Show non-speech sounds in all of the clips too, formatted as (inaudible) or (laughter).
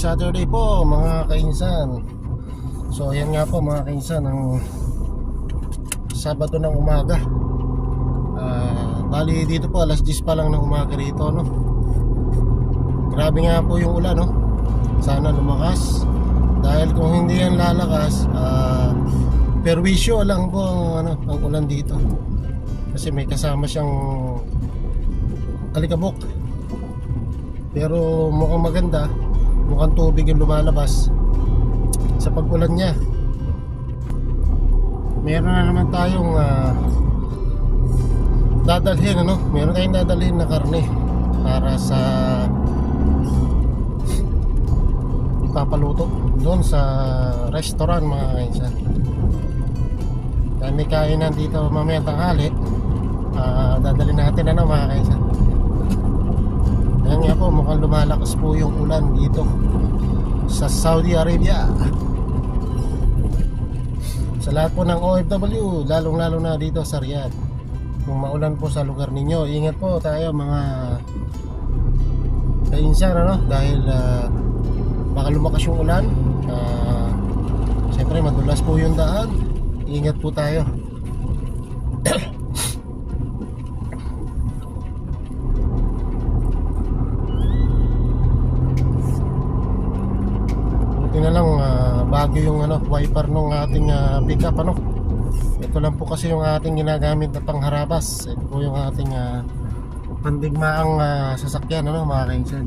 Saturday po mga kainsan. So ayan nga po mga kainsan Ang Sabado ng umaga. Ah, Bali dito po alas 10 pa lang ng umaga rito no? Grabe nga po yung ulan no? Sana lumakas. Dahil kung hindi yan lalakas ah, Perwisyo lang po ang, ano, ang ulan dito. Kasi may kasama siyang Alikabok pero mukhang maganda mukhang tubig yung lumalabas sa pagulan niya. Meron na naman tayong ah, dadalhin ano? Meron tayong dadalhin na karne para sa ipapaluto doon sa restaurant mga kainsan dahil may kainan dito mamaya tanghali ah, dadalhin natin ano mga kainsan Ayan nga po, mukhang lumalakas po yung ulan dito sa Saudi Arabia. Sa lahat po ng OFW, lalong-lalo na dito sa Riyadh. Kung maulan po sa lugar ninyo, ingat po tayo mga kainsan ano dahil ah, baka lumakas yung ulan. Uh, Siyempre madulas po yung daan. Ingat po tayo. (clears throat) Buti na lang ah, bago yung ano, wiper nung ating ah, pickup ano. Ito lang po kasi yung ating ginagamit na pangharabas. Ito po yung ating uh, pandigmaang ah, sasakyan ano mga kainsan.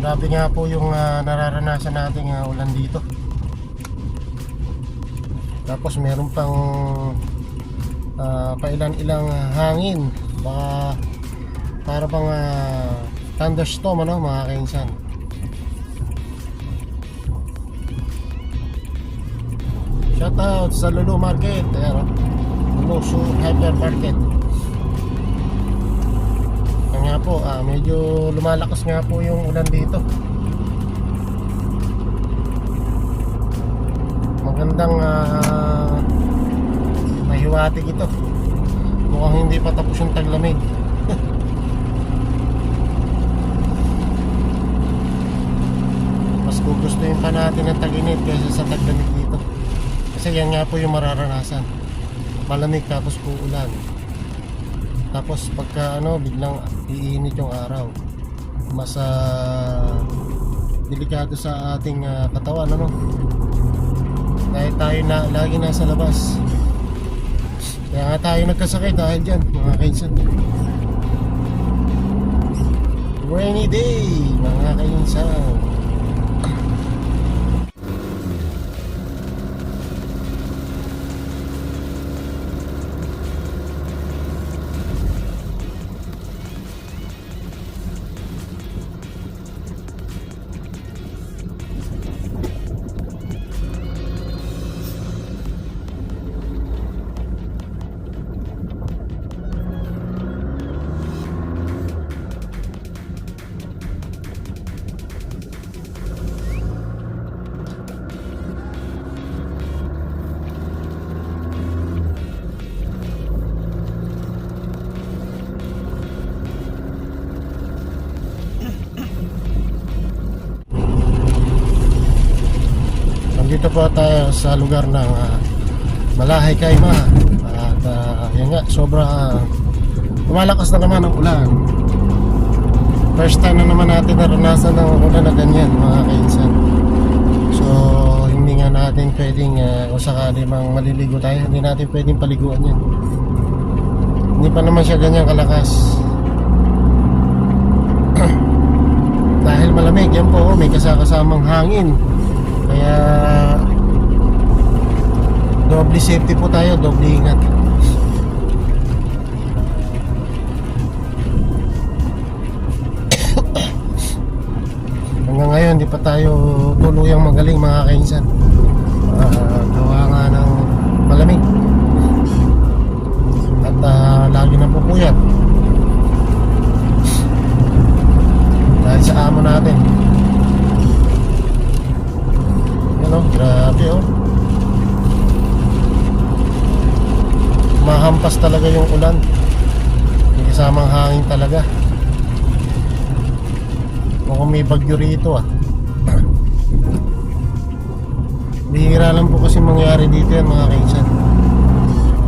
Grabe nga po yung ah, nararanasan nating ah, ulan dito. Tapos meron pang ah, pailan-ilang hangin baka para bang ah, thunderstorm ano mga kainsan. Shoutout sa Lulu Market. Ayan o Lulu Su Hypermarket Yan nga po ah, medyo lumalakas nga po yung ulan dito. Magandang ah, mahiwatig ito. Mukhang hindi pa tapos yung taglamig mas gugustuhin pa natin ang taginit kaysa sa taglamig dito. Kasi yan nga po yung mararanasan. Malamig tapos po ulan tapos pagka ano biglang iinit yung araw. Mas ah, delikado sa ating ah, katawan ano? Dahil tayo na lagi nasa labas. Kaya nga tayo nagkasakit dahil dyan mga kainsan rainy day mga kainsan Nandito po tayo sa lugar ng ah, Malahay Kaima at uh, yan nga sobra ah, lumalakas na naman ang ulan. First time na naman natin naranasan ng ulan na ganyan mga kainsan. So hindi nga natin pwedeng uh, o sakali mang maliligo tayo. Hindi natin pwedeng paliguan yan. Hindi pa naman siya ganyan kalakas. (clears throat) Dahil malamig yan po may kasakasamang hangin kaya doble safety po tayo, doble ingat. (coughs) Hanggang ngayon, di pa tayo tuluyang magaling mga kainsan. Ah, gawa nga ng malamig. At ah, lagi na pupuyat. Dahil sa amo natin. Yan o, grabe o. Mahampas talaga yung ulan. kasamang hangin talaga. Mukhang may bagyo rito ah. (clears throat) Bihira lang po kasi mangyari dito yan mga kaisan.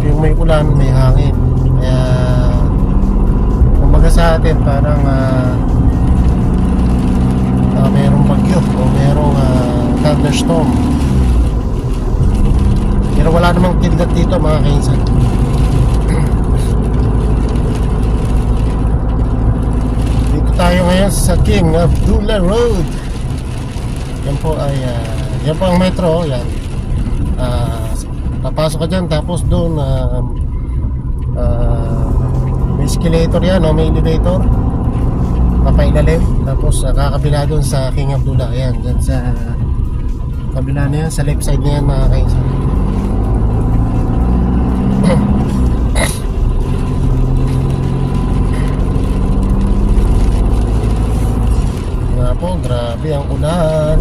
Yung may ulan, may hangin. Kaya kumbaga sa atin parang ah ah, merong bagyo o merong ah, thunderstorm. Pero wala namang kidlat dito mga kaisan. Dito tayo ngayon sa King Abdullah Road. Yan po ay ah, yan po ang metro, yan. Ah, papasok ka dyan tapos doon ah, ah, may escalator yan, no? may elevator. Papailalim tapos uh, kakabila doon sa King Abdullah. Yan, dyan sa kabila na yan, sa left side na yan mga kaisan. Nga po, grabe ang ulan.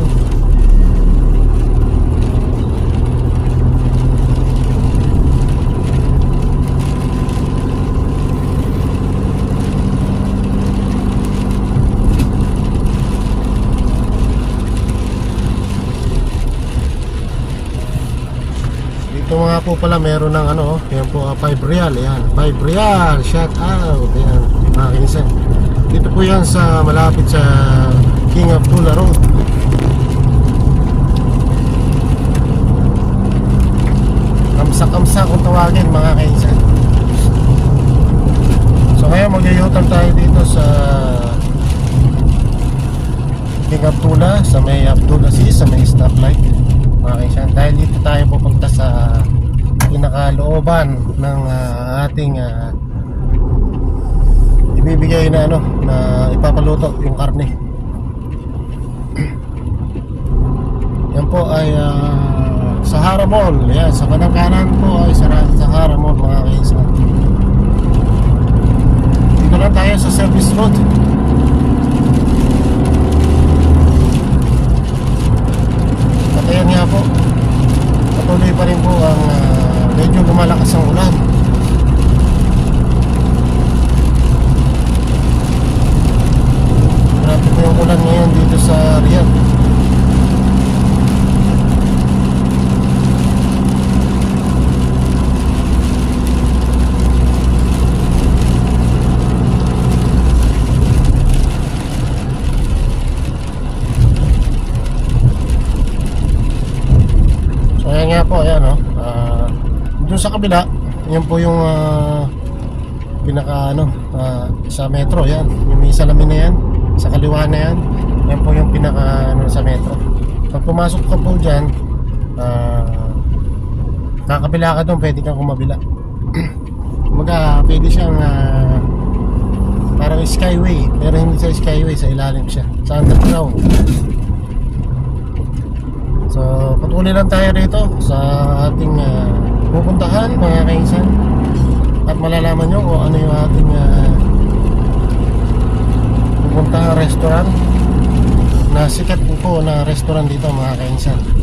Dito nga po pala meron ng ano, yan po 5 real, yan. 5 real, shout out. Yan, mga kinsan. Dito po yan sa malapit sa King Abdullah Road. Kamsa-kamsa kung tawagin mga kinsan. So ngayon mag-yutan tayo dito sa King Abdullah, sa may Abdullah Sea, sa may stoplight mga kaisan dahil dito tayo pupunta sa pinakalooban ng ah, ating ah, ibibigay na ano na ipapaluto yung karne yan po ay ah, Sahara Mall yan sa kanang kanan po ay Sahara, Mall mga kaisan dito lang tayo sa service road At ayan nga po, patuloy pa rin po ang ah, medyo lumalakas ang ulan. Grabe po yung ulan ngayon dito sa Riyadh. So ayan nga po, ayan o. Uh, doon sa kabila, yan po yung ah, pinaka ano, ah, sa metro, yan. Yung may salamin na yan, sa kaliwa na yan. Yan po yung pinaka ano, sa metro. Pag pumasok ka po dyan, ah, kakabila ka doon, pwede kang kumabila. (clears throat) Kumaga, pwede siyang ah, parang skyway, pero hindi sa skyway, sa ilalim siya, sa underground. Patuloy lang tayo rito sa ating uh, pupuntahan mga kaisan at malalaman nyo kung ano yung ating uh, pupuntahan restaurant na sikat po na restaurant dito mga kaisan.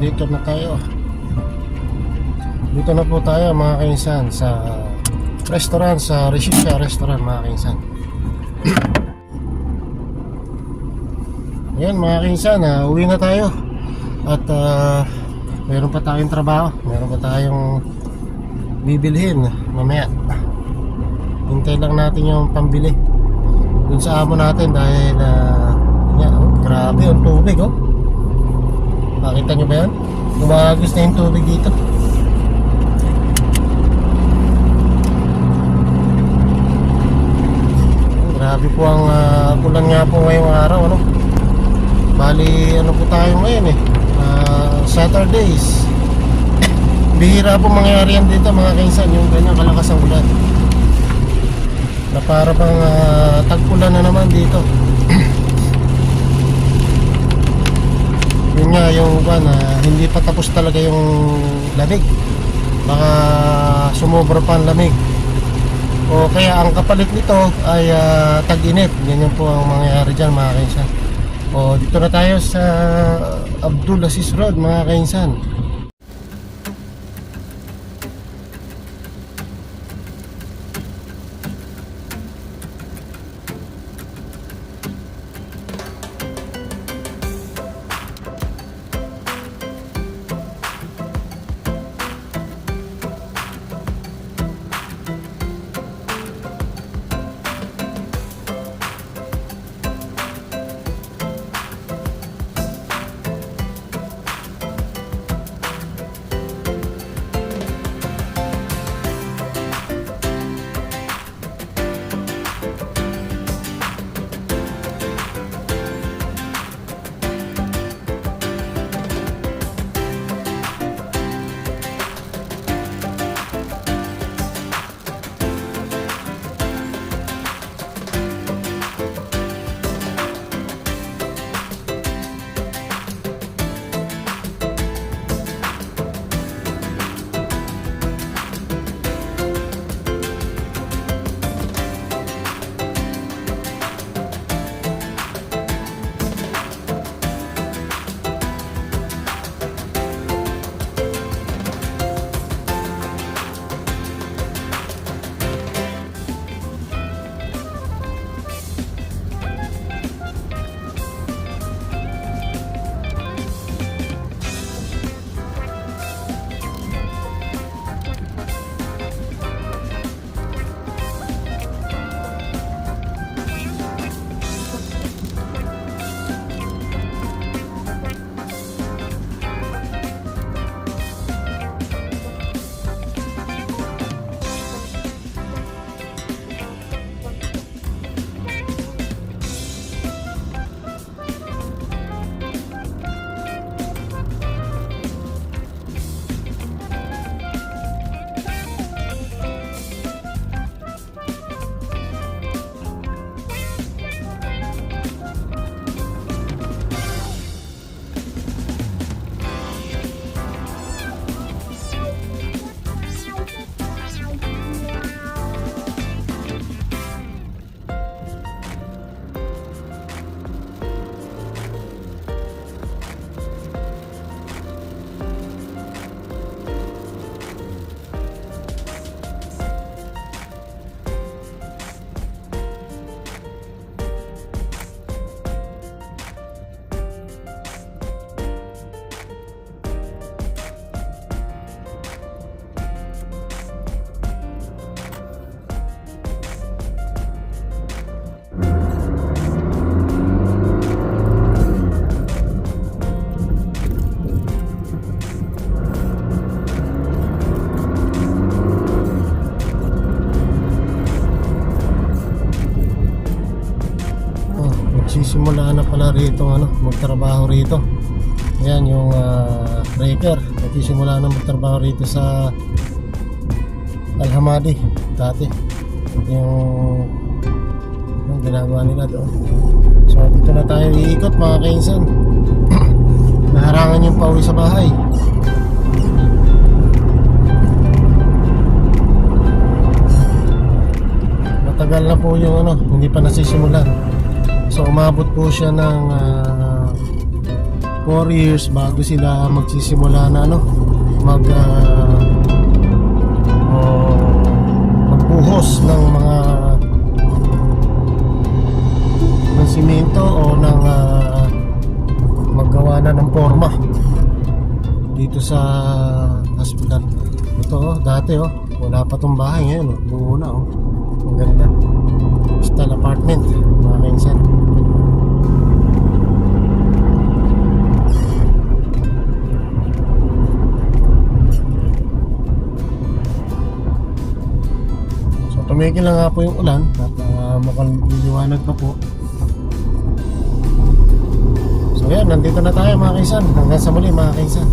Dito na tayo. Dito na po tayo mga kainsan sa restaurant, sa Rishisha restaurant mga kainsan. Ayan mga kainsan, ah, uwi na tayo. At ah, meron pa tayong trabaho, meron pa tayong bibilhin mamaya. Hintay lang natin yung pambili dun sa amo natin dahil uh, yan, oh, grabe yung tubig oh. Makita nyo ba yan? Gumagos na yung tubig dito. Grabe po ang uh, nga po ngayong araw ano. Bali ano po tayo ngayon eh. ah, Saturdays. Bihira po mangyari yan dito mga kainsan yung ganyan kalakas ang ulan. Na para bang uh, tag-ulan na naman dito. Yun nga yung buwan na hindi pa tapos talaga yung lamig. Baka sumobra pa ang lamig. O kaya ang kapalit nito ay ah, tag-init. Ganyan po ang mangyayari dyan mga kainsan. O dito na tayo sa Abdul Road mga kainsan. Magsisimula na pala rito ano, magtrabaho rito. Ayan yung uh, breaker. Magsisimula na magtrabaho rito sa Alhamadi dati. Yung yung ginagawa nila doon. So dito na tayo iikot mga kainsan. (clears throat) Naharangan yung pauwi sa bahay. Matagal na po yung ano, hindi pa nasisimulan. So umabot po siya ng ah, 4 years bago sila magsisimula na ano mag ah, oh, magbuhos ng mga ng simento o ng ah, maggawa na ng forma dito sa hospital. Ito oh, dati oh wala pa tong bahay ngayon oh. buo na oh. Ang ganda. Style apartment tumigil na nga po yung ulan at uh, mukhang liliwanag pa po. So yan, nandito na tayo mga kaisan. Hanggang sa muli mga kaisan.